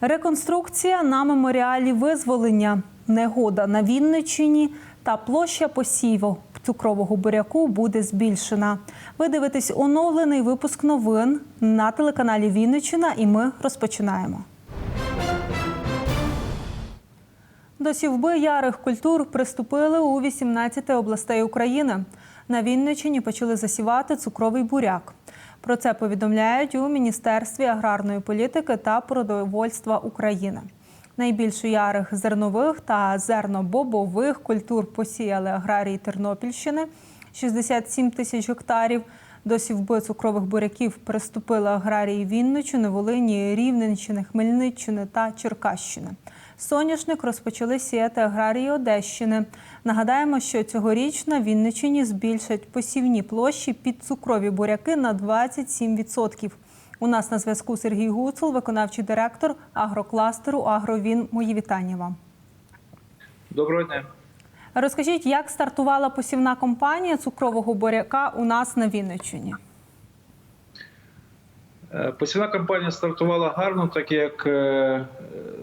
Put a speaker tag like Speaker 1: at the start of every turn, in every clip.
Speaker 1: Реконструкція на меморіалі визволення, негода на Вінниччині та площа посіву цукрового буряку буде збільшена. Ви дивитесь оновлений випуск новин на телеканалі Вінниччина, і ми розпочинаємо. До сівби ярих культур приступили у 18 областей України. На Вінниччині почали засівати цукровий буряк. Про це повідомляють у Міністерстві аграрної політики та продовольства України. Найбільше ярих зернових та зернобобових культур посіяли аграрії Тернопільщини 67 тисяч гектарів. До сівби цукрових буряків приступили аграрії Вінниччини, Волині, Рівненщини, Хмельниччини та Черкащини. Соняшник розпочали сіяти аграрії Одещини. Нагадаємо, що цьогоріч на Вінниччині збільшать посівні площі під цукрові буряки на 27%. У нас на зв'язку Сергій Гуцул, виконавчий директор агрокластеру Агровін. Мої вітання вам.
Speaker 2: Доброго дня.
Speaker 1: Розкажіть, як стартувала посівна кампанія цукрового буряка у нас на Вінниччині?
Speaker 2: Е, Посівна кампанія стартувала гарно, так як е,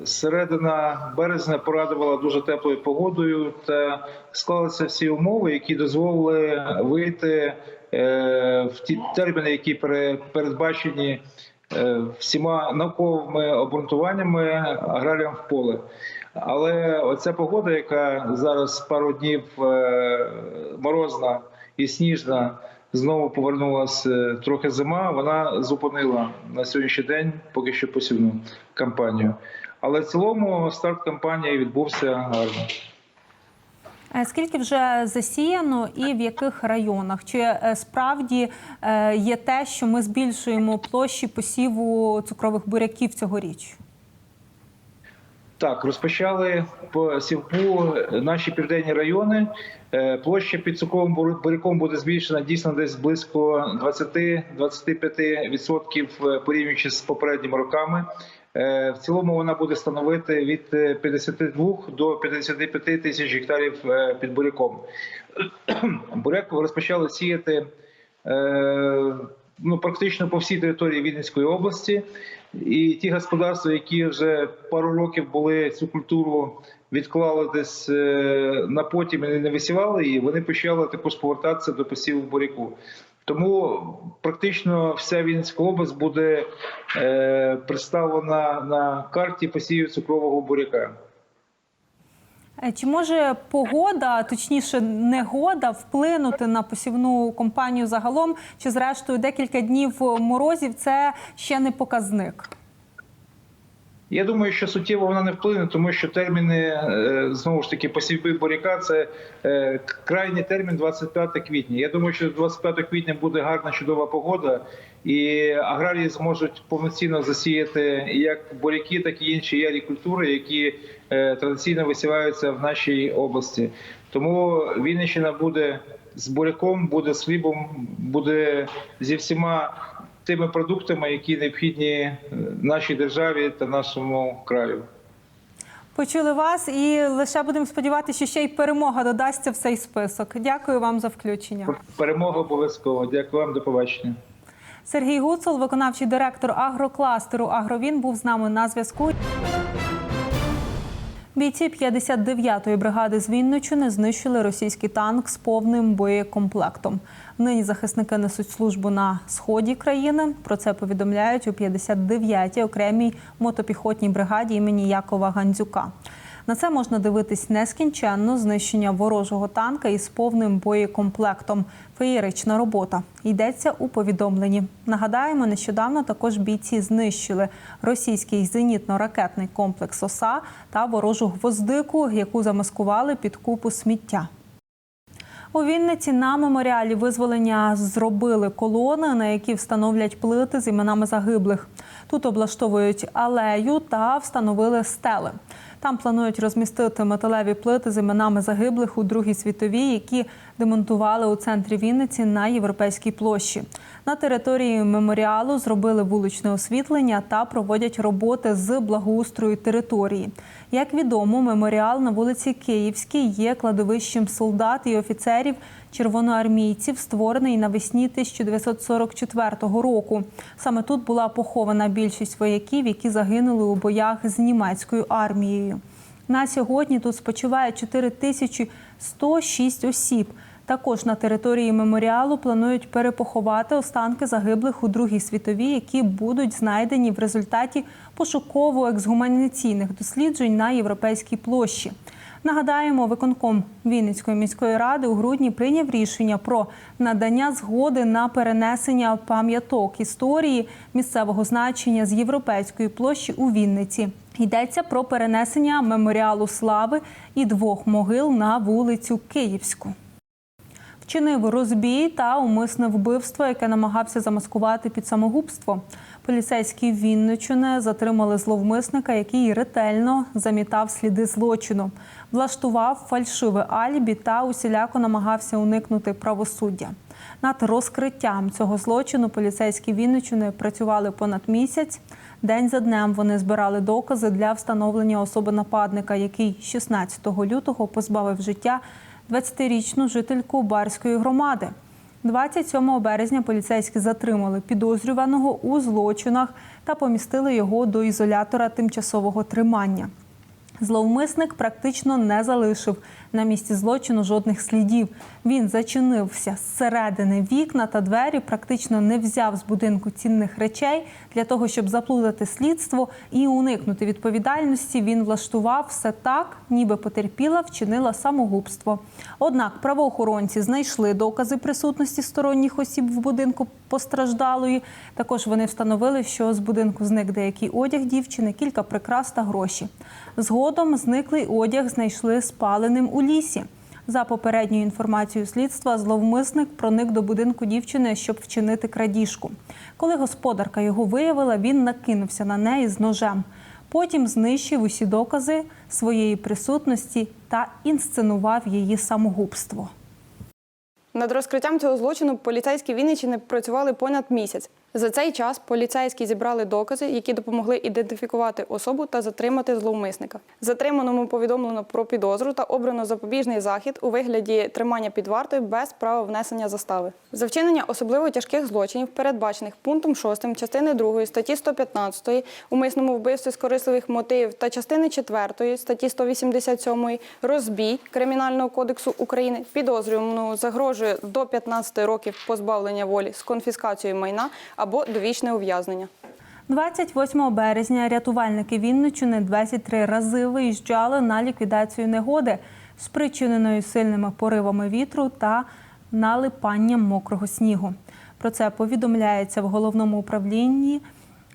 Speaker 2: середина березня порадувала дуже теплою погодою та склалися всі умови, які дозволили вийти е, в ті терміни, які пере- передбачені всіма науковими обґрунтуваннями аграріям в поле. Але оця погода, яка зараз пару днів морозна і сніжна, знову повернулася трохи зима. Вона зупинила на сьогоднішній день поки що посівну кампанію. Але в цілому старт кампанії відбувся гарно.
Speaker 1: Е, Скільки вже засіяно і в яких районах? Чи е, справді е, є те, що ми збільшуємо площі посіву цукрових буряків цьогоріч?
Speaker 2: Так, розпочали по сівку наші південні райони. Е, Площа під цукровим буря- буряком буде збільшена дійсно десь близько 20-25% е, порівнюючи з попередніми роками. Е, В цілому вона буде становити від е, 52 до 55 тисяч гектарів під буряком. Буряк розпочали сіяти ну, практично по всій території Вінницької області. І ті господарства, які вже пару років були цю культуру відклали десь е, на потім і не висівали її, вони почали також повертатися до посіву буряку. Тому практично вся Вінницька область буде е, представлена на карті посівів цукрового буряка.
Speaker 1: Е, Чи може погода, точніше, негода, вплинути на посівну компанію загалом? Чи зрештою декілька днів морозів це ще не показник?
Speaker 2: Я думаю, що суттєво вона не вплине, тому що терміни е, знову ж таки посівби буряка це е, крайній термін 25 квітня. Я думаю, що 25 квітня буде гарна чудова погода, і аграрії зможуть повноцінно засіяти як буряки, так і інші ярі культури, які е, традиційно висіваються в нашій області. Тому Вінниччина буде з буряком, буде з хлібом, буде зі всіма тими продуктами, які необхідні е, нашій державі та нашому краю.
Speaker 1: Почули вас і лише будемо сподіватися, що ще й перемога додасться в цей список. Дякую вам за включення.
Speaker 2: Перемога обов'язково. Дякую вам, до побачення.
Speaker 1: Сергій Гуцул, виконавчий директор агрокластеру Агровін, був з нами на зв'язку. Бійці 59-ї бригади з Вінничини знищили російський танк з повним боєкомплектом. Нині захисники несуть службу на сході країни. Про це повідомляють у 59-й окремій мотопіхотній бригаді імені Якова Гандзюка. На це можна дивитись нескінченно знищення ворожого танка із повним боєкомплектом. Феєрична робота йдеться у повідомленні. Нагадаємо, нещодавно також бійці знищили російський зенітно-ракетний комплекс ОСА та ворожу гвоздику, яку замаскували під купу сміття. У Вінниці на меморіалі визволення зробили колони, на які встановлять плити з іменами загиблих. Тут облаштовують алею та встановили стели. Там планують розмістити металеві плити з іменами загиблих у Другій світовій, які демонтували у центрі Вінниці на європейській площі. На території меморіалу зробили вуличне освітлення та проводять роботи з благоустрою території. Як відомо, меморіал на вулиці Київській є кладовищем солдат і офіцерів червоноармійців, створений навесні 1944 року. Саме тут була похована більшість вояків, які загинули у боях з німецькою армією. На сьогодні тут спочиває 4106 осіб. Також на території меморіалу планують перепоховати останки загиблих у Другій світовій, які будуть знайдені в результаті пошуково-ексгуманіційних досліджень на європейській площі. Нагадаємо, виконком Вінницької міської ради у грудні прийняв рішення про надання згоди на перенесення пам'яток історії місцевого значення з європейської площі у Вінниці. Йдеться про перенесення меморіалу слави і двох могил на вулицю Київську. Вчинив розбій та умисне вбивство, яке намагався замаскувати під самогубство. Поліцейські Вінничини затримали зловмисника, який ретельно замітав сліди злочину, влаштував фальшиве алібі та усіляко намагався уникнути правосуддя. Над розкриттям цього злочину поліцейські Вінничини працювали понад місяць. День за днем вони збирали докази для встановлення особи нападника, який 16 лютого позбавив життя 20-річну жительку барської громади. 27 березня поліцейські затримали підозрюваного у злочинах та помістили його до ізолятора тимчасового тримання. Зловмисник практично не залишив на місці злочину жодних слідів. Він зачинився зсередини вікна та двері, практично не взяв з будинку цінних речей для того, щоб заплутати слідство і уникнути відповідальності. Він влаштував все так, ніби потерпіла, вчинила самогубство. Однак правоохоронці знайшли докази присутності сторонніх осіб в будинку постраждалої. Також вони встановили, що з будинку зник деякий одяг дівчини, кілька прикрас та гроші. Згодом зниклий одяг знайшли спаленим у лісі. За попередньою інформацією слідства, зловмисник проник до будинку дівчини, щоб вчинити крадіжку. Коли господарка його виявила, він накинувся на неї з ножем. Потім знищив усі докази своєї присутності та інсценував її самогубство.
Speaker 3: Над розкриттям цього злочину поліцейські Вінниччини працювали понад місяць. За цей час поліцейські зібрали докази, які допомогли ідентифікувати особу та затримати зловмисника. Затриманому повідомлено про підозру та обрано запобіжний захід у вигляді тримання під вартою без права внесення застави. За вчинення особливо тяжких злочинів, передбачених пунктом 6 частини 2 статті 115 умисному вбивстві з корисливих мотивів та частини 4 статті 187 розбій Кримінального кодексу України підозрюваному загрожує до 15 років позбавлення волі з конфіскацією майна або довічне ув'язнення.
Speaker 1: 28 березня рятувальники Вінничини 23 рази виїжджали на ліквідацію негоди, спричиненої сильними поривами вітру та налипанням мокрого снігу. Про це повідомляється в головному управлінні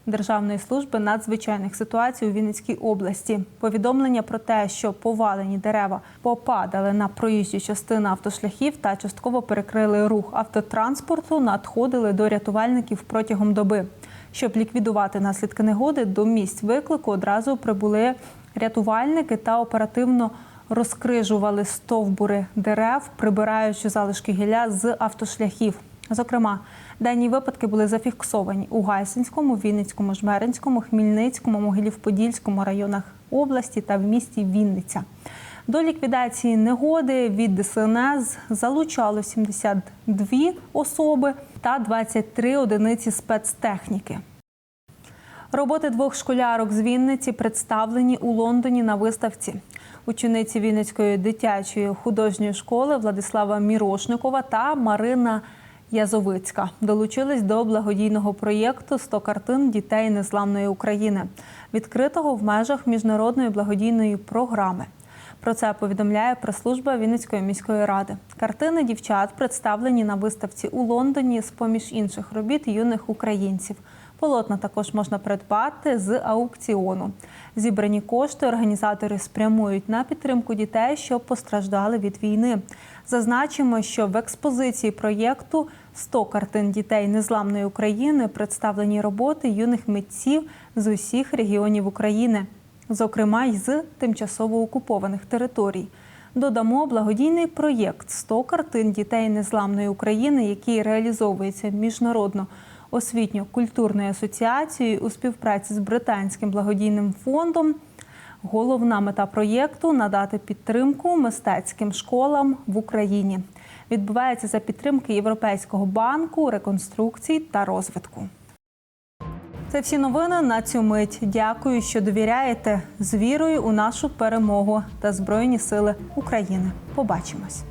Speaker 1: Державної служби надзвичайних ситуацій у Вінницькій області. Повідомлення про те, що повалені дерева попадали на проїжджі частини автошляхів та частково перекрили рух автотранспорту, надходили до рятувальників протягом доби. Щоб ліквідувати наслідки негоди, до місць виклику одразу прибули рятувальники та оперативно розкрижували стовбури дерев, прибираючи залишки гілля з автошляхів. Зокрема, дані випадки були зафіксовані у Гайсинському, Вінницькому, Жмеринському, Хмільницькому, Могилів-Подільському районах області та в місті Вінниця. До ліквідації негоди від ДСНС залучало 72 особи та 23 одиниці спецтехніки. Роботи двох школярок з Вінниці представлені у Лондоні на виставці. Учениці Вінницької дитячої художньої школи Владислава Мірошникова та Марина Язовицька долучились до благодійного проєкту «100 картин дітей незламної України, відкритого в межах міжнародної благодійної програми. Про це повідомляє прес-служба Вінницької міської ради. Картини дівчат представлені на виставці у Лондоні з поміж інших робіт юних українців. Полотна також можна придбати з аукціону. Зібрані кошти організатори спрямують на підтримку дітей, що постраждали від війни. Зазначимо, що в експозиції проєкту «100 картин дітей незламної України представлені роботи юних митців з усіх регіонів України, зокрема й з тимчасово окупованих територій. Додамо благодійний проєкт «100 картин дітей незламної України, який реалізовується міжнародно освітньо-культурною асоціацією у співпраці з британським благодійним фондом. Головна мета проєкту надати підтримку мистецьким школам в Україні. Відбувається за підтримки Європейського банку реконструкцій та розвитку. Це всі новини на цю мить. Дякую, що довіряєте з вірою у нашу перемогу та Збройні Сили України. Побачимось.